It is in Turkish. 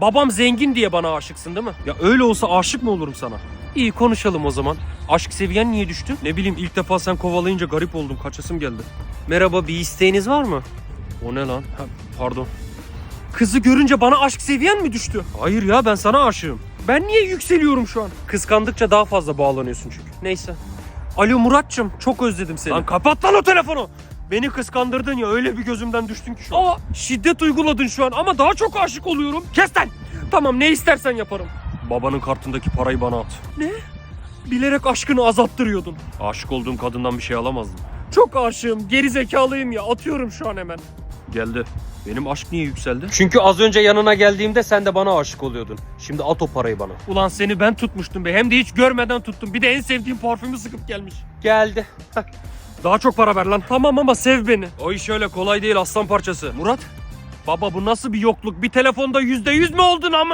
Babam zengin diye bana aşıksın değil mi? Ya öyle olsa aşık mı olurum sana? İyi konuşalım o zaman. Aşk seviyen niye düştü? Ne bileyim ilk defa sen kovalayınca garip oldum. Kaçasım geldi. Merhaba bir isteğiniz var mı? O ne lan? Ha, pardon. Kızı görünce bana aşk seviyen mi düştü? Hayır ya ben sana aşığım. Ben niye yükseliyorum şu an? Kıskandıkça daha fazla bağlanıyorsun çünkü. Neyse. Alo Muratçım çok özledim seni. Lan kapat lan o telefonu. Beni kıskandırdın ya öyle bir gözümden düştün ki şu an. Aa şiddet uyguladın şu an ama daha çok aşık oluyorum. Kes lan. Tamam ne istersen yaparım. Babanın kartındaki parayı bana at. Ne? Bilerek aşkını azalttırıyordun. Aşık olduğum kadından bir şey alamazdım. Çok aşığım. Geri zekalıyım ya. Atıyorum şu an hemen. Geldi. Benim aşk niye yükseldi? Çünkü az önce yanına geldiğimde sen de bana aşık oluyordun. Şimdi at o parayı bana. Ulan seni ben tutmuştum be. Hem de hiç görmeden tuttum. Bir de en sevdiğim parfümü sıkıp gelmiş. Geldi. Daha çok para ver lan. Tamam ama sev beni. O iş öyle kolay değil aslan parçası. Murat. Baba bu nasıl bir yokluk? Bir telefonda yüzde yüz mü oldun ama?